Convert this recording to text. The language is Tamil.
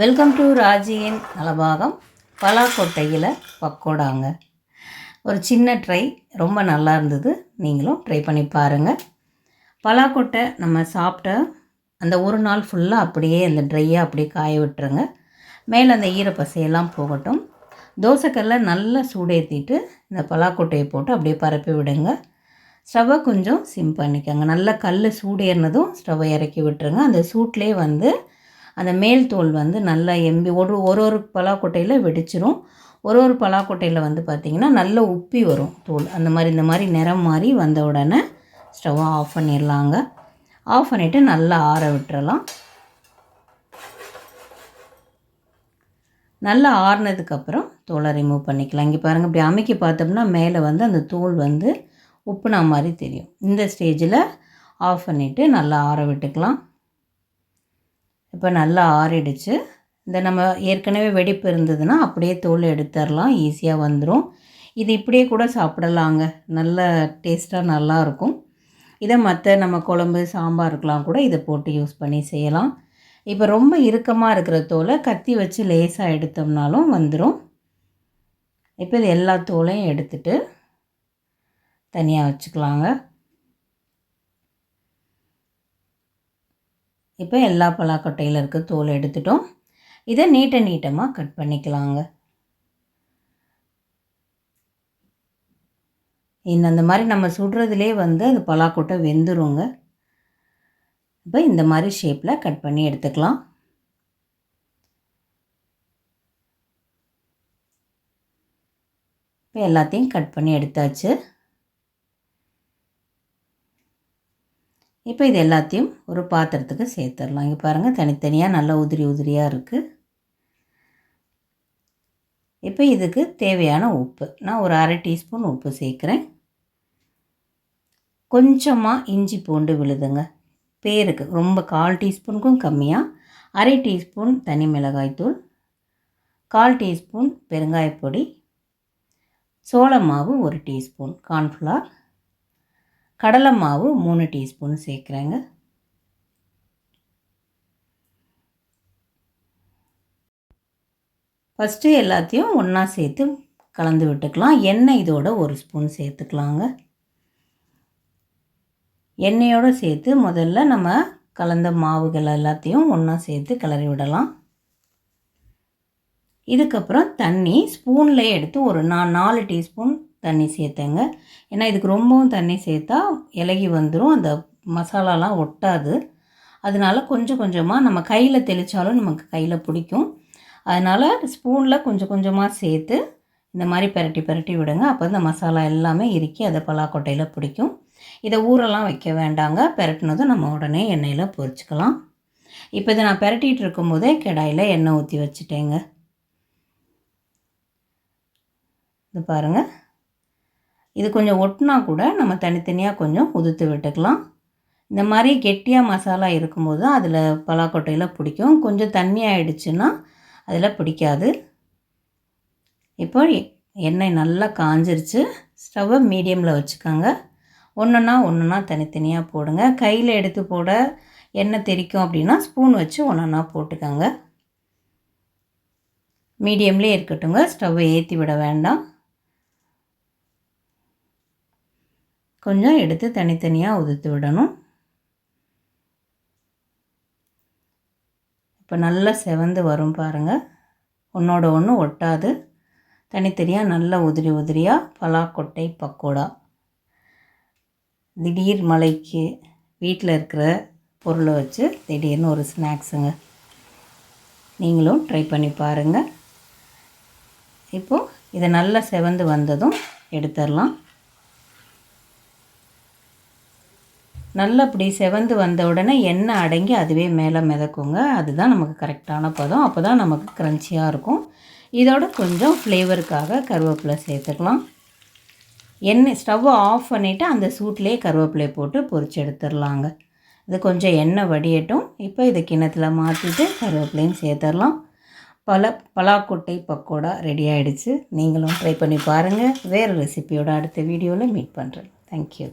Welcome to ராஜியின் Nalabagam. பலாக்கொட்டையில் பக்கோடாங்க. ஒரு சின்ன ட்ரை ரொம்ப நல்லா இருந்தது. நீங்களும் ட்ரை பண்ணி பாருங்கள் பலாக்கொட்டை நம்ம சாப்பிட்ட அந்த ஒரு நாள் ஃபுல்லாக அப்படியே அந்த ட்ரையாக அப்படியே காய விட்டுருங்க. மேலே அந்த ஈரப்பசையெல்லாம் போகட்டும். தோசைக்கல்ல நல்லா சூடேற்றிட்டு இந்த பலாக்கொட்டையை போட்டு அப்படியே பரப்பி விடுங்க. ஸ்டவ்வை கொஞ்சம் சிம் பண்ணிக்கோங்க. நல்லா கல் சூடேறினதும் ஸ்டவ்வை இறக்கி விட்டுருங்க. அந்த சூட்லேயே வந்து அந்த மேல் தோல் வந்து நல்லா எம்பி ஒரு ஒரு ஒரு பலாக்கொட்டையில் வெடிச்சிரும். ஒரு ஒரு பலாக்கொட்டையில் வந்து பார்த்திங்கன்னா நல்ல உப்பி வரும் தோல். அந்த மாதிரி இந்த மாதிரி நிறம் மாதிரி வந்த உடனே ஸ்டவ்வை ஆஃப் பண்ணிடலாங்க. ஆஃப் பண்ணிவிட்டு நல்லா ஆற விட்டுறலாம். நல்லா ஆறினதுக்கப்புறம் தோலை ரிமூவ் பண்ணிக்கலாம். இங்கே பாருங்கள் இப்படி அமைக்கி பார்த்தோம்னா மேலே வந்து அந்த தோல் வந்து உப்புனா மாதிரி தெரியும். இந்த ஸ்டேஜில் ஆஃப் பண்ணிவிட்டு நல்லா ஆற விட்டுக்கலாம். இப்போ நல்லா ஆறிடுச்சு. இந்த நம்ம ஏற்கனவே வெடிப்பு இருந்ததுன்னா அப்படியே தோல் எடுத்துடலாம் ஈஸியாக வந்துடும் இது இப்படியே கூட சாப்பிடலாங்க. நல்ல டேஸ்ட்டாக நல்லாயிருக்கும் இதை மற்ற நம்ம குழம்பு சாம்பாருக்கெலாம் கூட இதை போட்டு யூஸ் பண்ணி செய்யலாம். இப்போ ரொம்ப இறுக்கமாக இருக்கிற தோலை கத்தி வச்சு லேசாக எடுத்தோம்னாலும் வந்துடும் இப்போ இது எல்லா தோலையும் எடுத்துட்டு தனியாக வச்சுக்கலாங்க. இப்போ எல்லா பலாக்கொட்டையில் இருக்க தோல் எடுத்துட்டோம். இதை நீட்ட நீட்டமாக கட் பண்ணிக்கலாங்க. இந்த அந்த மாதிரி நம்ம சுடுறதுலே வந்து அது பலாக்கொட்டை வெந்துருங்க. இப்போ இந்த மாதிரி ஷேப்பில் கட் பண்ணி எடுத்துக்கலாம். இப்போ எல்லாத்தையும் கட் பண்ணி எடுத்தாச்சு. இப்போ இது எல்லாத்தையும் ஒரு பாத்திரத்துக்கு சேர்த்துடலாம். இங்கே பாருங்கள் தனித்தனியாக நல்லா உதிரி உதிரியாக இருக்குது இப்போ இதுக்கு தேவையான உப்பு. நான் ஒரு அரை டீஸ்பூன் உப்பு சேர்க்குறேன். கொஞ்சமாக இஞ்சி பூண்டு விழுதுங்க. பேருக்கு ரொம்ப கால் டீஸ்பூனுக்கும் கம்மியாக அரை டீஸ்பூன் தனி மிளகாய்த்தூள் கால் டீஸ்பூன் பெருங்காயப்பொடி. சோள மாவு ஒரு டீஸ்பூன். கார்ன்ஃப்ளவர். கடலை மாவு மூணு டீஸ்பூன் சேர்க்குறேங்க. ஃபஸ்ட்டு எல்லாத்தையும் ஒன்றா சேர்த்து கலந்து விட்டுக்கலாம். எண்ணெய் இதோட ஒரு ஸ்பூன் சேர்த்துக்கலாங்க. எண்ணெயோடு சேர்த்து முதல்ல நம்ம கலந்த மாவுகள் எல்லாத்தையும் ஒன்றா சேர்த்து கிளறி விடலாம். இதுக்கப்புறம் தண்ணி ஸ்பூனில் எடுத்து ஒரு நான் நாலு டீஸ்பூன் தண்ணி சேர்த்தேங்க. ஏன்னா இதுக்கு ரொம்பவும் தண்ணி சேர்த்தா இலகி வந்துடும் அந்த மசாலாலாம் ஒட்டாது. அதனால் கொஞ்சம் கொஞ்சமாக நம்ம கையில் தெளித்தாலும் நமக்கு கையில் பிடிக்கும். அதனால் ஸ்பூனில் கொஞ்சம் கொஞ்சமாக சேர்த்து இந்த மாதிரி பரட்டி பரட்டி விடுங்க. அப்போ இந்த மசாலா எல்லாமே இறுக்கி அதை பலாக்கொட்டையில் பிடிக்கும். இதை ஊரெல்லாம் வைக்க வேண்டாங்க. பெரட்டினதும் நம்ம உடனே எண்ணெயில் பொரிச்சுக்கலாம். இப்போ இதை நான் பெரட்டிகிட்டு இருக்கும்போதே கடாயில் எண்ணெய் ஊற்றி வச்சுட்டேங்க. இது பாருங்கள் இது கொஞ்சம் ஒட்டினா கூட நம்ம தனித்தனியாக கொஞ்சம் உதுத்து விட்டுக்கலாம். இந்த மாதிரி கெட்டியாக மசாலா இருக்கும்போது அதில் பலாக்கொட்டையில் பிடிக்கும். கொஞ்சம் தண்ணி ஆகிடுச்சுன்னா அதில் பிடிக்காது. இப்போ எண்ணெய் நல்லா காஞ்சிருச்சு. ஸ்டவ்வை மீடியமில் வச்சுக்கோங்க. ஒன்றுனா ஒன்றுனா தனித்தனியாக போடுங்க. கையில் எடுத்து போட எண்ணெய் தெரிக்கும் அப்படின்னா ஸ்பூன் வச்சு ஒன்றா போட்டுக்கோங்க. மீடியம்லேயே இருக்கட்டுங்க ஸ்டவ்வை ஏற்றி விட வேண்டாம். கொஞ்சம் எடுத்து தனித்தனியாக உதுத்து விடணும். இப்போ நல்லா செவந்து வரும் பாருங்கள் ஒன்றோட ஒன்று ஒட்டாது. தனித்தனியாக நல்லா உதிரி உதிரியாக பலாக்கொட்டை பக்கோடா. திடீர் மலைக்கு வீட்டில் இருக்கிற பொருளை வச்சு திடீர்னு ஒரு ஸ்நாக்ஸுங்க. நீங்களும் ட்ரை பண்ணி பாருங்கள் இப்போது இதை நல்லா செவந்து வந்ததும் எடுத்துடலாம். நல்லா இப்படி செவந்து வந்த உடனே எண்ணெய் அடங்கி அதுவே மேலே மிதக்குங்க. அதுதான் நமக்கு கரெக்டான பதம். அப்போ தான் நமக்கு க்ரன்ச்சியாக இருக்கும். இதோட கொஞ்சம் ஃப்ளேவருக்காக கருவேப்பிலை சேர்த்துக்கலாம். எண்ணெய் ஸ்டவ்வை ஆஃப் பண்ணிவிட்டு அந்த சூட்லேயே கருவேப்பிலை போட்டு பொறிச்சு எடுத்துடலாங்க. இது கொஞ்சம் எண்ணெய் வடியட்டும். இப்போ இதை கிணத்துல மாற்றிட்டு கருவேப்பிலையும் சேர்த்துடலாம். பல பலாக்கொட்டை பக்கோடா ரெடி ஆகிடுச்சு நீங்களும் ட்ரை பண்ணி பாருங்கள் வேறு ரெசிபியோட அடுத்த வீடியோவில் மீட் பண்ணுறேன் தேங்க்யூ